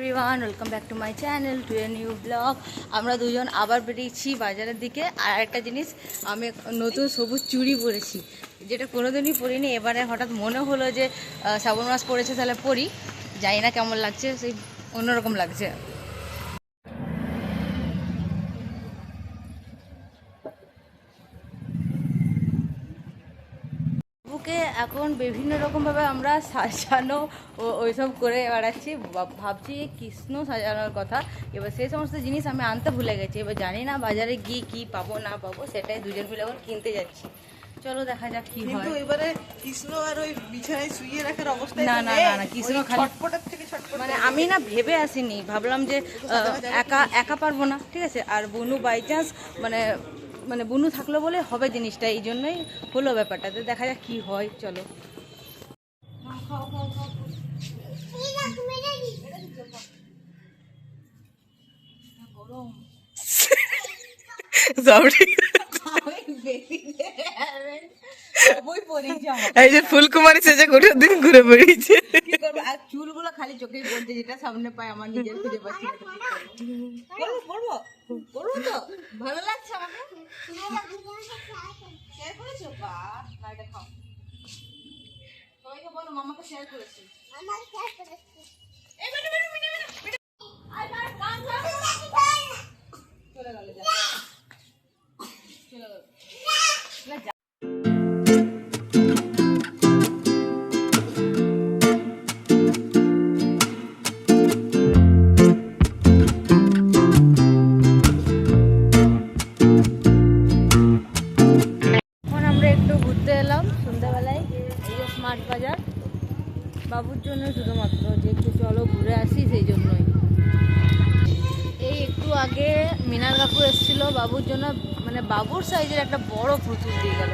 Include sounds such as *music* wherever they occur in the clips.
Everyone welcome back to my channel to a new blog আমরা দুজন আবার বেরিয়েছি বাজারের দিকে। আর একটা জিনিস, আমি নতুন সবুজ চুড়ি পরেছি, যেটা কোনোদিনই পরিনি। এবারে হঠাৎ মনে হলো যে শ্রাবণ মাস পড়েছে তাহলে পরি। জানি না কেমন লাগছে, সেই অন্যরকম লাগছে। বুকে এখন বিভিন্ন রকমভাবে আমরা সাজানো ও ওইসব করে বেড়াচ্ছি। ভাবছি কৃষ্ণ সাজানোর কথা। এবার সেই সমস্ত জিনিস আমি আনতে ভুলে গেছি। এবার জানি না বাজারে গিয়ে কি পাবো না পাবো সেটাই দুজন মিলে এখন কিনতে যাচ্ছি। চলো দেখা যাক কি হয়। কিন্তু এবারে কৃষ্ণ আর ওই বিছানায় শুয়ে রাখার অবস্থা না, না, না, না, কৃষ্ণ খালি- ছটপটার থেকে ছটপট মানে আমি না ভেবে আসিনি। ভাবলাম যে একা একা পারব না ঠিক আছে? আর বনু বাই চান্স মানে মানে বুনু থাকল বলে হবে জিনিসটা এই জন্যই হলো ব্যাপারটা তো দেখা যাক কি হয় চলো। এই যে ফুলকুমারী সেজে গোটা দিন ঘুরে বেরিয়েছে আর চুলগুলো খালি পড়ছে যেটা সামনে পায় আমার নিজের খুঁজে পাচ্ছি না। তো কি করব। করব করব করব তো? ভালো লাগছে আমাকে? শেয়ার করেছ? বা না এটা খাও। সবাইকে বলো মামাকে শেয়ার করেছি। এই বেটা, বেটা, বেটা, বেটা। আয়, আয়, গান চলে গেল যা। চলে গেল। ঘুরতে এলাম সন্ধ্যাবেলায়, এই যে স্মার্ট বাজার। বাবুর জন্য শুধুমাত্র যে একটু চলো ঘুরে আসি, সেই জন্যই। এই একটু আগে মিনার কাকু এসেছিল, বাবুর জন্য মানে বাবুর সাইজের একটা বড় পুতুল দিয়ে গেল।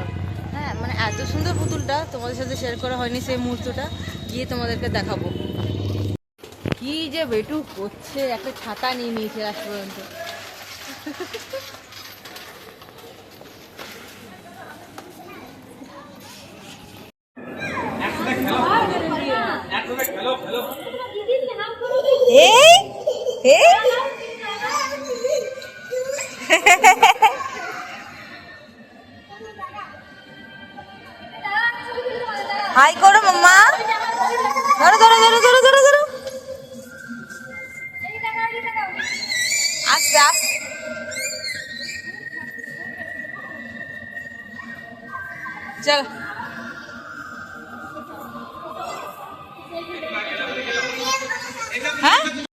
হ্যাঁ মানে এত সুন্দর পুতুলটা তোমাদের সাথে শেয়ার করা হয়নি সেই মুহূর্তটা, গিয়ে তোমাদেরকে দেখাবো। কি যে বেটু করছে, একটা ছাতা নিয়ে নিয়েছে লাস্ট পর্যন্ত এই এই *laughs* হাই করো মাম্মা। ধরো ধরো ধরো ধরো ধরো ধরো। আস্তে আস্তে। চল।